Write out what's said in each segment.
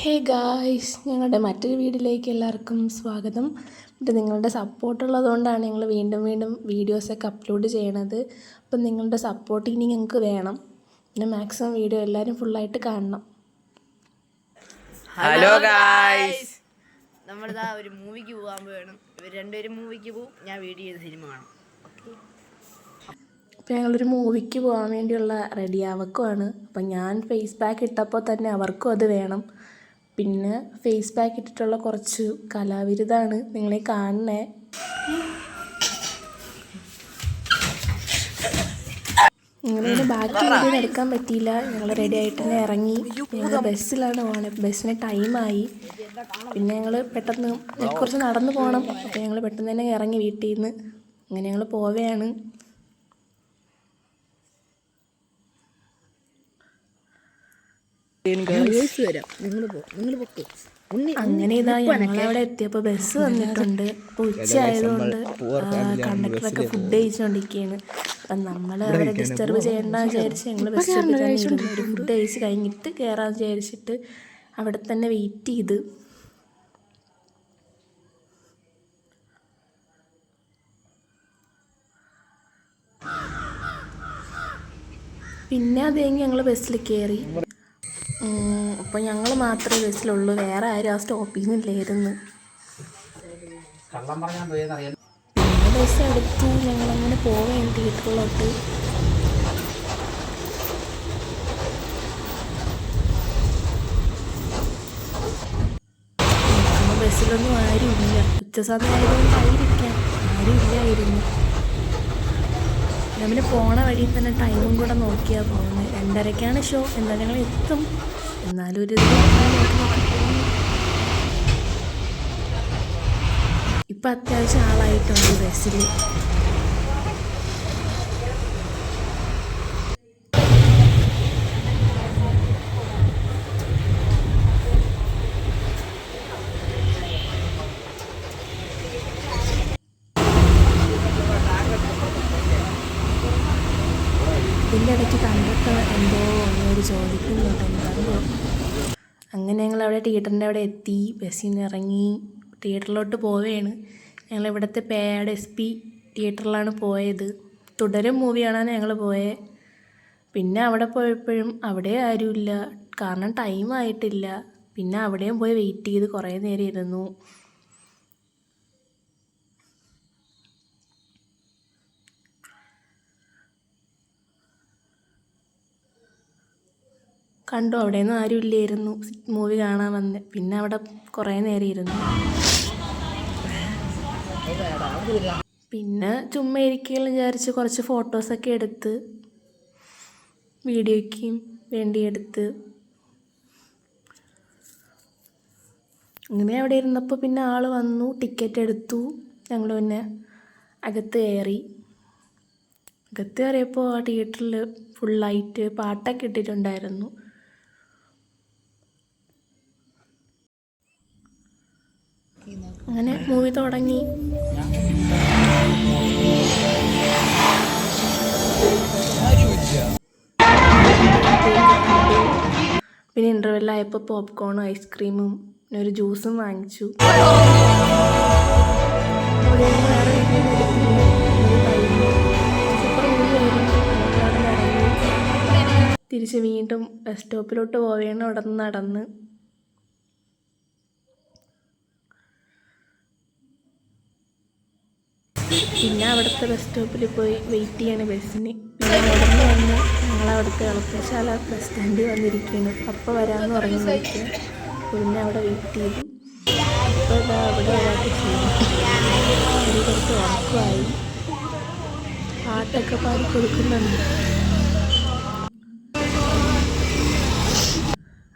Hey guys ഞങ്ങളുടെ മറ്റൊരു വീഡിയോയിലേക്ക് എല്ലാവർക്കും സ്വാഗതം. എന്നിട്ട് നിങ്ങളുടെ സപ്പോർട്ട് ഉള്ളതുകൊണ്ടാണ് ഞങ്ങൾ വീണ്ടും വീണ്ടും വീഡിയോസൊക്കെ അപ്ലോഡ് ചെയ്യണത്. അപ്പം നിങ്ങളുടെ സപ്പോർട്ട് ഇനി ഞങ്ങൾക്ക് വേണം. പിന്നെ മാക്സിമം വീഡിയോ എല്ലാവരും ഫുള്ളായിട്ട് കാണണം. ഹലോ ഗായ്സ് നമ്മളിതാ ഒരു മൂവിക്ക് പോകാൻ വേണം ഇവർ രണ്ടുപേരും മൂവിക്ക് പോവും. ഞാൻ വീഡിയോ ചെയ്ത് സിനിമ കാണും. അപ്പോൾ ഞങ്ങളൊരു മൂവിക്ക് പോകാൻ വേണ്ടിയുള്ള റെഡി ആവക്കുമാണ് അപ്പം ഞാൻ ഫേസ് പാക്ക് ഇട്ടപ്പോൾ തന്നെ അവർക്കും അത് വേണം. പിന്നെ ഫേസ് പാക്ക് ഇട്ടിട്ടുള്ള കുറച്ച് കലാവിരുതാണ് നിങ്ങളെ കാണണേ. ഞങ്ങളിങ്ങനെ ബാക്കി വീഡിയോ എടുക്കാൻ പറ്റിയില്ല. ഞങ്ങൾ റെഡി ആയിട്ട് തന്നെ ഇറങ്ങി. ഞങ്ങൾ ബസ്സിലാണ് പോകണത് ബസ്സിന് ടൈമായി പിന്നെ ഞങ്ങൾ പെട്ടെന്ന് കുറച്ച് നടന്നു പോകണം അപ്പോൾ ഞങ്ങൾ പെട്ടെന്ന് തന്നെ ഇറങ്ങി വീട്ടിൽ നിന്ന് അങ്ങനെ ഞങ്ങൾ പോവുകയാണ് വരാം. നിങ്ങൾ പോ നിങ്ങൾ പൊക്ക്. അങ്ങനെ ഇതാ ഞങ്ങളവിടെ എത്തിയപ്പോൾ ബസ് വന്നിട്ടുണ്ട്. അപ്പോൾ ഉച്ച ആയതുകൊണ്ട് കണ്ടക്ടറൊക്കെ ഫുഡ് കഴിച്ചുകൊണ്ടിരിക്കുകയാണ് അപ്പം നമ്മൾ അവരെ ഡിസ്റ്റർബ് ചെയ്യണ്ട വിചാരിച്ച് ഞങ്ങൾ ബസ് ഒരു ഫുഡ് കഴിച്ച് കഴിഞ്ഞിട്ട് കേറാന്ന് വിചാരിച്ചിട്ട് അവിടെ തന്നെ വെയിറ്റ് ചെയ്ത്. പിന്നെ അത് കഴിഞ്ഞ് ഞങ്ങൾ ബസ്സിൽ കയറി അപ്പോൾ ഞങ്ങൾ മാത്രമേ ബസ്സിലുള്ളൂ വേറെ ആരും ആ സ്റ്റോപ്പിൽ നിന്നില്ലായിരുന്നു പിന്നെ ബസ് എടുത്തു. ഞങ്ങളങ്ങനെ പോവുകയാണ് തിയേറ്ററിലോട്ട്. ബസ്സിലൊന്നും ആരുമില്ല. ഉച്ച സമയമായതുകൊണ്ടായിരിക്കാം ആരുമില്ലായിരുന്നു. നമ്മൾ പോണ വഴി തന്നെ ടൈമും കൂടെ നോക്കിയാൽ പോകുന്നത് രണ്ടരയ്ക്കാണ് ഷോ എന്നാൽ ഞങ്ങൾ എത്തും? എന്നാലും ഒരു ഇപ്പം അത്യാവശ്യം ആളായിട്ടുണ്ട് ബസ്സിൽ ഇതിന്റെ ഇടയ്ക്ക് കണ്ടിട്ട് എന്തോ ഒന്നൊരു ചോദിക്കുന്നുണ്ട് എന്താണോ അങ്ങനെ ഞങ്ങൾ അവിടെ തിയേറ്ററിന്റെ അവിടെ എത്തി ബസ്സിൽ നിന്ന് ഇറങ്ങി തിയേറ്ററിലോട്ട് പോവുകയാണ്. ഞങ്ങൾ ഇവിടുത്തെ പേഡ് എസ് പി തിയേറ്ററിലാണ് പോയത്. തുടരും മൂവി കാണാൻ ഞങ്ങൾ പോയത് പിന്നെ അവിടെ പോയപ്പോഴും അവിടെ ആരുമില്ല. കാരണം ടൈം ആയിട്ടില്ല പിന്നെ അവിടെയും പോയി വെയിറ്റ് ചെയ്ത് കുറേ നേരം ഇരുന്നു. കണ്ടു. അവിടെ അവിടെയൊന്നും ആരും ഇല്ലായിരുന്നു മൂവി കാണാൻ വന്ന്. പിന്നെ അവിടെ കുറേ നേരം ഇരുന്നു പിന്നെ ചുമ്മാ ഇരിക്കുകയെന്ന് വിചാരിച്ച് കുറച്ച് ഫോട്ടോസൊക്കെ എടുത്ത് വീഡിയോയ്ക്കും വേണ്ടി എടുത്ത്. അങ്ങനെ അവിടെ ഇരുന്നപ്പോൾ പിന്നെ ആൾ വന്നു ടിക്കറ്റ് എടുത്തു. ഞങ്ങൾ പിന്നെ അകത്ത് കയറി. അകത്ത് കയറിയപ്പോൾ ആ തിയേറ്ററിൽ ഫുൾ ഫുള്ളായിട്ട് പാട്ടൊക്കെ ഇട്ടിട്ടുണ്ടായിരുന്നു. അങ്ങനെ മൂവി തുടങ്ങി പിന്നെ ഇന്റർവെല്ലായപ്പോൾ പോപ്കോണും ഐസ്ക്രീമും പിന്നെ ഒരു ജ്യൂസും വാങ്ങിച്ചു. തിരിച്ച് വീണ്ടും ബസ് സ്റ്റോപ്പിലോട്ട് പോവുകയാണ് അവിടെ നിന്ന് നടന്ന് പിന്നെ അവിടുത്തെ ബസ് സ്റ്റോപ്പിൽ പോയി വെയിറ്റ് ചെയ്യാണ് ബസ്സിന് പിന്നെ വന്ന് ഞങ്ങൾ അവിടുത്തെ എളുപ്പശാല ബസ് സ്റ്റാൻഡിൽ വന്നിരിക്കുകയാണ് അപ്പോൾ വരാമെന്ന് പറഞ്ഞു അപ്പോൾ പിന്നെ അവിടെ വെയിറ്റ് ചെയ്തു. അപ്പോൾ ഇതാ അവിടെ ഒരാൾക്ക് ചെയ്തു. കുറച്ച് ഉറക്കമായി. പാട്ടൊക്കെ പാടി കൊടുക്കുന്നുണ്ട്.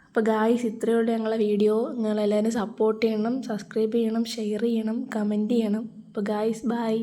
അപ്പോൾ ഗായ്സ് ഉള്ളൂ ഞങ്ങളെ വീഡിയോ നിങ്ങളെല്ലാവരും സപ്പോർട്ട് ചെയ്യണം സബ്സ്ക്രൈബ് ചെയ്യണം ഷെയർ ചെയ്യണം കമന്റ് ചെയ്യണം. അപ്പോൾ ഗായ്സ് ബൈ